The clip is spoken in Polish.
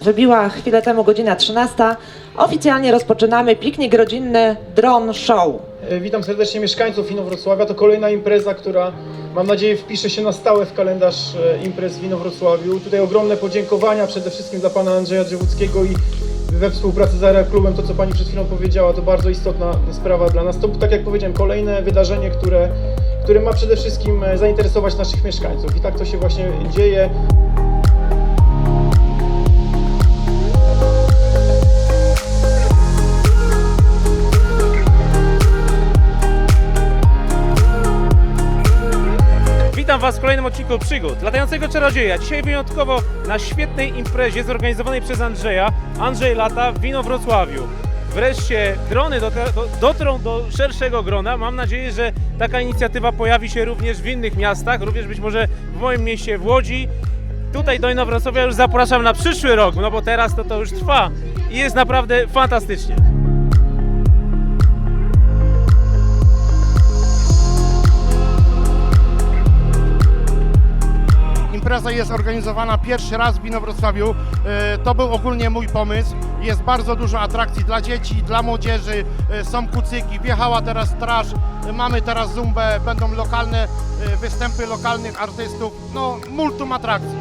Wybiła chwilę temu godzina 13. Oficjalnie rozpoczynamy piknik rodzinny Drone Show. E, Witam serdecznie mieszkańców Inowrocławia. To kolejna impreza, która mam nadzieję wpisze się na stałe w kalendarz e, imprez w Inowrocławiu. Tutaj ogromne podziękowania przede wszystkim dla pana Andrzeja Drzewódzkiego i we współpracy z Area Klubem, to co pani przed chwilą powiedziała, to bardzo istotna sprawa dla nas. To tak jak powiedziałem, kolejne wydarzenie, które, które ma przede wszystkim e, zainteresować naszych mieszkańców. I tak to się właśnie dzieje. Witam Was w kolejnym odcinku Przygód Latającego Czarodzieja. Dzisiaj wyjątkowo na świetnej imprezie zorganizowanej przez Andrzeja. Andrzej lata w Wino Wrocławiu. Wreszcie drony dotrą do szerszego grona. Mam nadzieję, że taka inicjatywa pojawi się również w innych miastach, również być może w moim mieście w Łodzi. Tutaj do Inowrocławia już zapraszam na przyszły rok, no bo teraz to to już trwa i jest naprawdę fantastycznie. Impreza jest organizowana pierwszy raz w Inowrocławiu. E, To był ogólnie mój pomysł. Jest bardzo dużo atrakcji dla dzieci, dla młodzieży. E, Są kucyki, wjechała teraz straż, e, mamy teraz zumbę, będą lokalne występy lokalnych artystów. No, multum atrakcji.